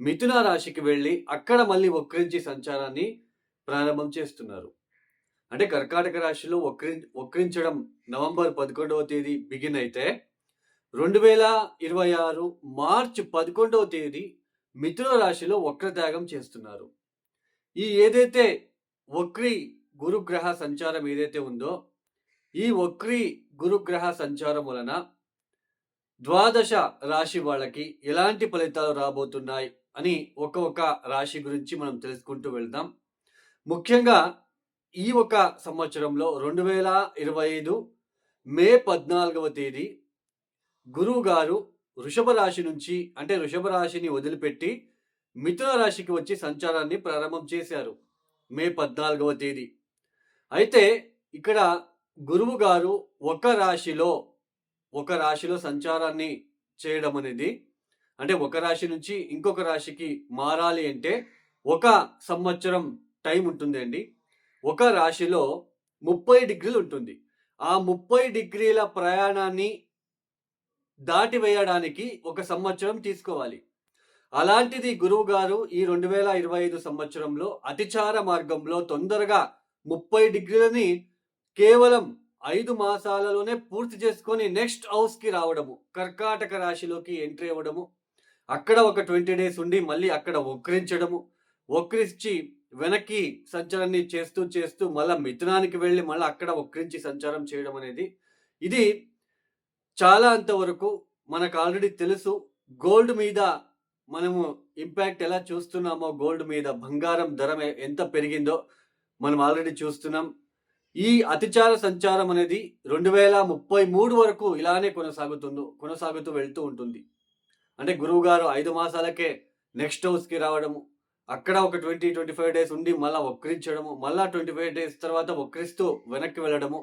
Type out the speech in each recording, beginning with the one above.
మిథున రాశికి వెళ్ళి అక్కడ మళ్ళీ వక్రించి సంచారాన్ని ప్రారంభం చేస్తున్నారు. అంటే కర్కాటక రాశిలో వక్రి వక్రించడం నవంబర్ పదకొండవ తేదీ బిగిన్ అయితే రెండు వేల ఇరవై ఆరు మార్చ్ పదకొండవ తేదీ మిథున రాశిలో వక్రత్యాగం చేస్తున్నారు. ఈ ఏదైతే వక్రి గురుగ్రహ సంచారం ఏదైతే ఉందో ఈ వక్రి గురుగ్రహ సంచారం వలన ద్వాదశ రాశి వాళ్ళకి ఎలాంటి ఫలితాలు రాబోతున్నాయి అని ఒక్కొక్క రాశి గురించి మనం తెలుసుకుంటూ వెళ్దాం. ముఖ్యంగా ఈ ఒక సంవత్సరంలో రెండు వేల ఇరవై ఐదు మే పద్నాలుగవ తేదీ గురువు గారు వృషభ రాశి నుంచి అంటే వృషభ రాశిని వదిలిపెట్టి మిథున రాశికి వచ్చి సంచారాన్ని ప్రారంభం చేశారు మే పద్నాలుగవ తేదీ. అయితే ఇక్కడ గురువు గారు ఒక రాశిలో ఒక రాశిలో సంచారాన్ని చేయడం అనేది అంటే ఒక రాశి నుంచి ఇంకొక రాశికి మారాలి అంటే ఒక సంవత్సరం టైం ఉంటుంది అండి. ఒక రాశిలో ముప్పై డిగ్రీలు ఉంటుంది. ఆ ముప్పై డిగ్రీల ప్రయాణాన్ని దాటి వేయడానికి ఒక సంవత్సరం తీసుకోవాలి. అలాంటిది గురువు గారు ఈ రెండు వేల ఇరవై ఐదు సంవత్సరంలో అతిచార మార్గంలో తొందరగా ముప్పై డిగ్రీలని కేవలం ఐదు మాసాలలోనే పూర్తి చేసుకొని నెక్స్ట్ హౌస్కి రావడము కర్కాటక రాశిలోకి ఎంట్రీ అవ్వడము అక్కడ ఒక ట్వంటీ డేస్ ఉండి మళ్ళీ అక్కడ వక్రించడము. వక్రించి వెనక్కి సంచారాన్ని చేస్తూ చేస్తూ మళ్ళీ మిథునానికి వెళ్ళి మళ్ళీ అక్కడ వక్రించి సంచారం చేయడం అనేది. ఇది చాలా అంతవరకు మనకు ఆల్రెడీ తెలుసు. గోల్డ్ మీద మనము ఇంపాక్ట్ ఎలా చూస్తున్నామో గోల్డ్ మీద బంగారం ధర ఎంత పెరిగిందో మనం ఆల్రెడీ చూస్తున్నాం. ఈ అతిచార సంచారం అనేది రెండు వేల ముప్పై మూడు వరకు ఇలానే కొనసాగుతుందో కొనసాగుతూ వెళ్తూ ఉంటుంది. అంటే గురువు గారు ఐదు మాసాలకే నెక్స్ట్ హౌస్కి రావడము అక్కడ ఒక ట్వంటీ ట్వంటీ ఫైవ్ డేస్ ఉండి మళ్ళీ వక్రించడము మళ్ళీ ట్వంటీ ఫైవ్ డేస్ తర్వాత వక్రిస్తూ వెనక్కి వెళ్ళడము.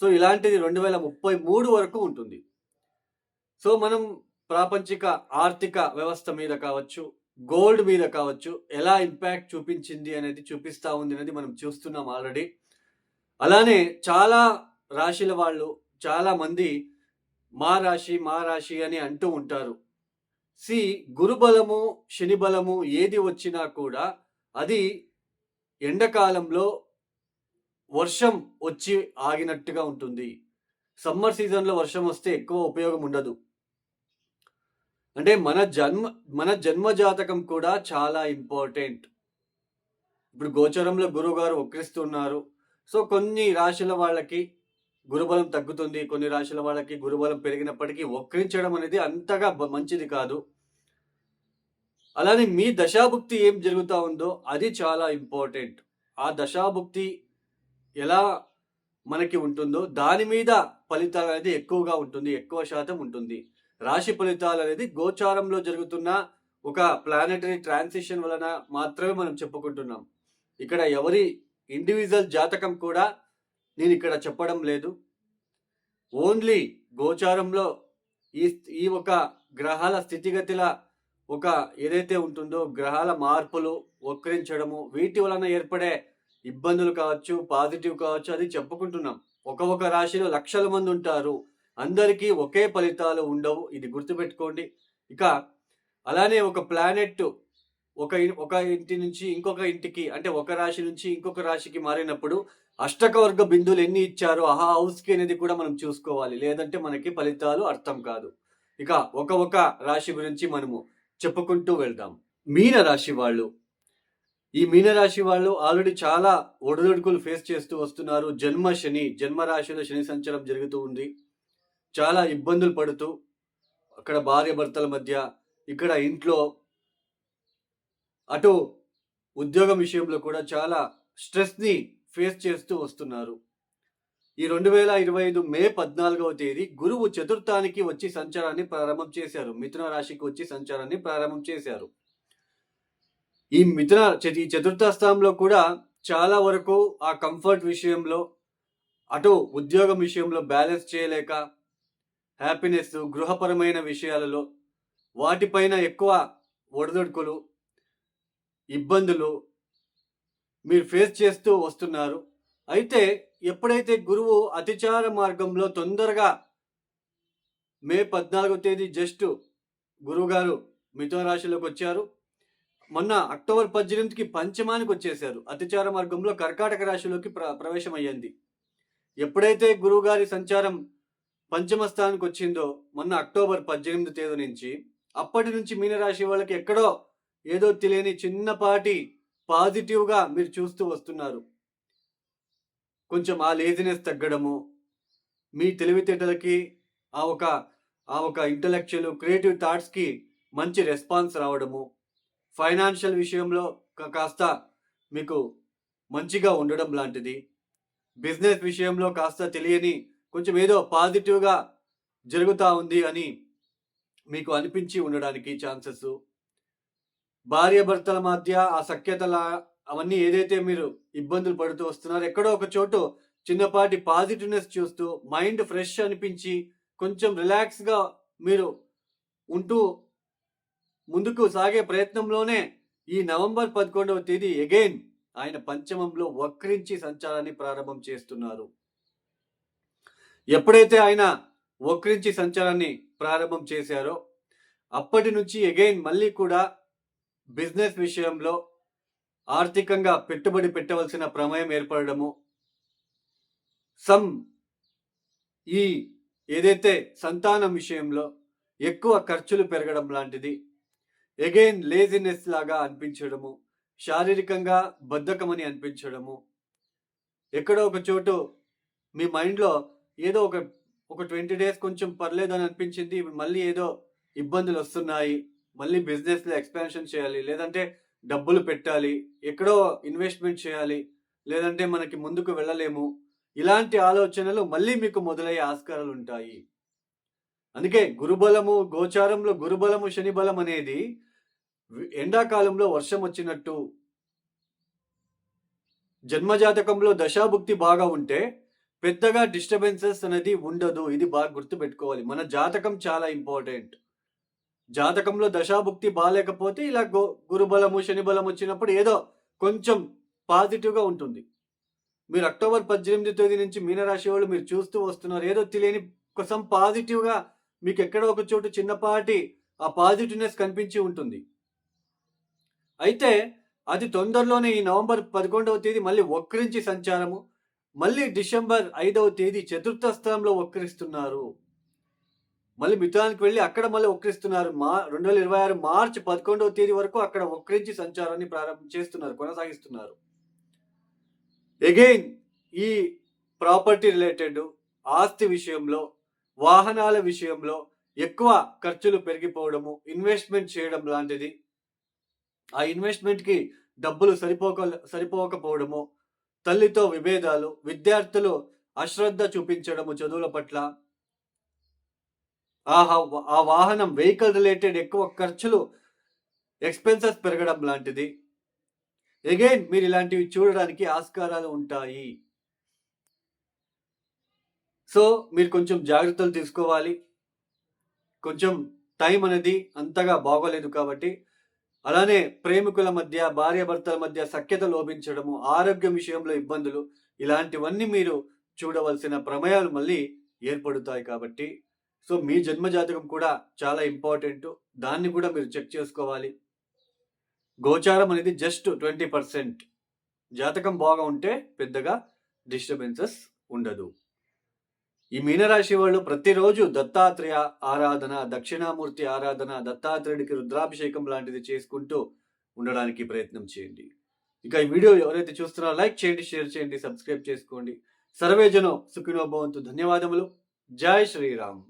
సో ఇలాంటిది రెండు వేల ముప్పై మూడు వరకు ఉంటుంది. సో మనం ప్రాపంచిక ఆర్థిక వ్యవస్థ మీద కావచ్చు గోల్డ్ మీద కావచ్చు ఎలా ఇంపాక్ట్ చూపించింది అనేది చూపిస్తూ ఉంది అనేది మనం చూస్తున్నాం ఆల్రెడీ. అలానే చాలా రాశిల వాళ్ళు చాలా మంది మా రాశి మా రాశి అని అంటూ ఉంటారు. సి గురుబలము శని బలము ఏది వచ్చినా కూడా అది ఎండాకాలంలో వర్షం వచ్చి ఆగినట్టుగా ఉంటుంది. సమ్మర్ సీజన్లో వర్షం వస్తే ఎక్కువ ఉపయోగం ఉండదు. అంటే మన జన్మ మన జన్మ జాతకం కూడా చాలా ఇంపార్టెంట్. ఇప్పుడు గోచరంలో గురువుగారు వక్రిస్తున్నారు. సో కొన్ని రాశుల వాళ్ళకి గురుబలం తగ్గుతుంది. కొన్ని రాశుల వాళ్ళకి గురుబలం పెరిగినప్పటికీ వక్రించడం అనేది అంతగా మంచిది కాదు. అలానే మీ దశాభుక్తి ఏం జరుగుతూ ఉందో అది చాలా ఇంపార్టెంట్. ఆ దశాభుక్తి ఎలా మనకి ఉంటుందో దాని మీద ఫలితాలు అనేది ఎక్కువగా ఉంటుంది. ఎక్కువ శాతం ఉంటుంది. రాశి ఫలితాలు అనేది గోచారంలో జరుగుతున్న ఒక ప్లానటరీ ట్రాన్సిషన్ వలన మాత్రమే మనం చెప్పుకుంటున్నాం. ఇక్కడ ఎవరి ఇండివిజువల్ జాతకం కూడా నేను ఇక్కడ చెప్పడం లేదు. ఓన్లీ గోచారంలో ఈ ఈ ఒక గ్రహాల స్థితిగతిల ఒక ఏదైతే ఉంటుందో గ్రహాల మార్పులు వక్రించడము వీటి వలన ఏర్పడే ఇబ్బందులు కావచ్చు పాజిటివ్ కావచ్చు అది చెప్పుకుంటున్నాం. ఒక ఒక రాశిలో లక్షల మంది ఉంటారు. అందరికీ ఒకే ఫలితాలు ఉండవు. ఇది గుర్తుపెట్టుకోండి. ఇక అలానే ఒక ప్లానెట్ ఒక ఒక ఇంటి నుంచి ఇంకొక ఇంటికి అంటే ఒక రాశి నుంచి ఇంకొక రాశికి మారినప్పుడు అష్టకవర్గ బిందువులు ఎన్ని ఇచ్చారో ఆ హౌస్కి అనేది కూడా మనం చూసుకోవాలి. లేదంటే మనకి ఫలితాలు అర్థం కాదు. ఇక ఒక ఒక రాశి గురించి మనము చెప్పుకుంటూ వెళ్దాం. మీన రాశి వాళ్ళు. ఈ మీన రాశి వాళ్ళు ఆల్రెడీ చాలా ఒడిదొడుకులు ఫేస్ చేస్తూ వస్తున్నారు. జన్మ శని జన్మ రాశిలో శని సంచారం జరుగుతూ ఉంది. చాలా ఇబ్బందులు పడుతూ అక్కడ భార్య భర్తల మధ్య ఇక్కడ ఇంట్లో అటు ఉద్యోగం విషయంలో కూడా చాలా స్ట్రెస్ని ఫేస్ చేస్తూ వస్తున్నారు. ఈ రెండు వేల ఇరవై ఐదు మే పద్నాలుగవ తేదీ గురువు చతుర్థానికి వచ్చి సంచారాన్ని ప్రారంభం చేశారు. మిథున రాశికి వచ్చి సంచారాన్ని ప్రారంభం చేశారు. ఈ మిథున చ- ఈ చతుర్థ స్థానంలో కూడా చాలా వరకు ఆ కంఫర్ట్ విషయంలో అటు ఉద్యోగం విషయంలో బ్యాలెన్స్ చేయలేక హ్యాపీనెస్ గృహపరమైన విషయాలలో వాటిపైన ఎక్కువ ఒడిదొడుకులు ఇబ్బందులు మీరు ఫేస్ చేస్తూ వస్తున్నారు. అయితే ఎప్పుడైతే గురువు అతిచార మార్గంలో తొందరగా మే పద్నాలుగో తేదీ జస్ట్ గురువుగారు మిథున రాశిలోకి వచ్చారు. మొన్న అక్టోబర్ పద్దెనిమిదికి పంచమానికి వచ్చేసారు అతిచార మార్గంలో కర్కాటక రాశిలోకి ప్ర ప్రవేశమయ్యింది. ఎప్పుడైతే గురువుగారి సంచారం పంచమ స్థానానికి వచ్చిందో మొన్న అక్టోబర్ పద్దెనిమిది తేదీ నుంచి అప్పటి నుంచి మీనరాశి వాళ్ళకి ఎక్కడో ఏదో తెలియని చిన్నపాటి పాజిటివ్గా మీరు చూస్తూ వస్తున్నారు. కొంచెం ఆ లేజినెస్ తగ్గడము మీ తెలివితేటలకి ఆ ఒక ఆ ఒక ఇంటలెక్చువల్ క్రియేటివ్ థాట్స్కి మంచి రెస్పాన్స్ రావడము ఫైనాన్షియల్ విషయంలో కాస్త మీకు మంచిగా ఉండడం లాంటిది. బిజినెస్ విషయంలో కాస్త తెలియని కొంచెం ఏదో పాజిటివ్గా జరుగుతూ ఉంది అని మీకు అనిపించి ఉండడానికి ఛాన్సెస్ భార్యాభర్తల మధ్య ఆ సఖ్యతల అవన్నీ ఏదైతే మీరు ఇబ్బందులు పడుతూ వస్తున్నారో ఎక్కడో ఒక చోటు చిన్నపాటి పాజిటివ్నెస్ చూస్తూ మైండ్ ఫ్రెష్ అనిపించి కొంచెం రిలాక్స్గా మీరు ఉంటూ ముందుకు సాగే ప్రయత్నంలోనే ఈ నవంబర్ పదకొండవ తేదీ అగైన్ ఆయన పంచమంలో వక్రించి సంచారాన్ని ప్రారంభం చేస్తున్నారు. ఎప్పుడైతే ఆయన వక్రించి సంచారాన్ని ప్రారంభం చేశారో అప్పటి నుంచి అగైన్ మళ్ళీ కూడా బిజినెస్ విషయంలో ఆర్థికంగా పెట్టుబడి పెట్టవలసిన ప్రమేయం ఏర్పడము సమ్ ఈ ఏదైతే సంతానం విషయంలో ఎక్కువ ఖర్చులు పెరగడం లాంటిది ఎగైన్ లేజినెస్ లాగా అనిపించడము శారీరకంగా బద్ధకమని అనిపించడము ఎక్కడో ఒక చోటు మీ మైండ్లో ఏదో ఒక ఒక ట్వంటీ డేస్ కొంచెం పర్లేదని అనిపించింది మళ్ళీ ఏదో ఇబ్బందులు వస్తున్నాయి మళ్ళీ బిజినెస్లో ఎక్స్పాన్షన్ చేయాలి లేదంటే డబ్బులు పెట్టాలి ఎక్కడో ఇన్వెస్ట్మెంట్ చేయాలి లేదంటే మనకి ముందుకు వెళ్ళలేము. ఇలాంటి ఆలోచనలు మళ్ళీ మీకు మొదలయ్యే ఆస్కారాలు ఉంటాయి. అందుకే గురుబలము గోచారంలో గురుబలము శని బలం అనేది ఎండాకాలంలో వర్షం వచ్చినట్టు. జన్మజాతకంలో దశాభుక్తి బాగా ఉంటే పెద్దగా డిస్టర్బెన్సెస్ అనేది ఉండదు. ఇది బాగా గుర్తుపెట్టుకోవాలి. మన జాతకం చాలా ఇంపార్టెంట్ జాతకంలో దశాభుక్తి బాగాలేకపోతే ఇలా గో గురుబలము శని బలం వచ్చినప్పుడు ఏదో కొంచెం పాజిటివ్గా ఉంటుంది. మీరు అక్టోబర్ పద్దెనిమిది తేదీ నుంచి మీనరాశి వాళ్ళు మీరు చూస్తూ వస్తున్నారు. ఏదో తెలియని కోసం పాజిటివ్గా మీకు ఎక్కడో ఒక చోటు చిన్నపాటి ఆ పాజిటివ్నెస్ కనిపించి ఉంటుంది. అయితే అది తొందరలోనే ఈ నవంబర్ పదకొండవ తేదీ మళ్ళీ వక్రించి సంచారము మళ్ళీ డిసెంబర్ ఐదవ తేదీ చతుర్థ స్థానంలో వక్రిస్తున్నారు. మళ్ళీ మిథునానికి వెళ్ళి అక్కడ మళ్ళీ ఒక్కరిస్తున్నారు మా రెండు వేల ఇరవై ఆరు మార్చి పదకొండవ తేదీ వరకు అక్కడ ఒక్కరించి సంచారాన్ని ప్రారంభం చేస్తున్నారు కొనసాగిస్తున్నారు. ఎగైన్ ఈ ప్రాపర్టీ రిలేటెడ్ ఆస్తి విషయంలో వాహనాల విషయంలో ఎక్కువ ఖర్చులు పెరిగిపోవడము ఇన్వెస్ట్మెంట్ చేయడం లాంటిది. ఆ ఇన్వెస్ట్మెంట్కి డబ్బులు సరిపోక సరిపోకపోవడము తల్లితో విభేదాలు విద్యార్థులు అశ్రద్ధ చూపించడము చదువుల పట్ల ఆ ఆ వాహనం వెహికల్ రిలేటెడ్ ఎక్కువ ఖర్చులు ఎక్స్పెన్సెస్ పెరగడం లాంటిది. అగైన్ మీరు ఇలాంటివి చూడడానికి ఆస్కారాలు ఉంటాయి. సో మీరు కొంచెం జాగ్రత్తలు తీసుకోవాలి. కొంచెం టైం అనేది అంతగా బాగోలేదు కాబట్టి అలానే ప్రేమికుల మధ్య భార్యాభర్తల మధ్య సఖ్యత లోపించడము ఆరోగ్యం విషయంలో ఇబ్బందులు ఇలాంటివన్నీ మీరు చూడవలసిన ప్రమేయాలు మళ్ళీ ఏర్పడుతాయి కాబట్టి సో మీ జన్మ జాతకం కూడా చాలా ఇంపార్టెంట్. దాన్ని కూడా మీరు చెక్ చేసుకోవాలి. గోచారం అనేది జస్ట్ ట్వంటీ పర్సెంట్. జాతకం బాగా ఉంటే పెద్దగా డిస్టర్బెన్సెస్ ఉండదు. ఈ మీనరాశి వాళ్ళు ప్రతిరోజు దత్తాత్రేయ ఆరాధన దక్షిణామూర్తి ఆరాధన దత్తాత్రేయుడికి రుద్రాభిషేకం లాంటిది చేసుకుంటూ ఉండడానికి ప్రయత్నం చేయండి. ఇక ఈ వీడియో ఎవరైతే చూస్తున్నారో లైక్ చేయండి షేర్ చేయండి సబ్స్క్రైబ్ చేసుకోండి. సర్వేజనో సుఖినో భవంతు. ధన్యవాదములు. జై శ్రీరామ్.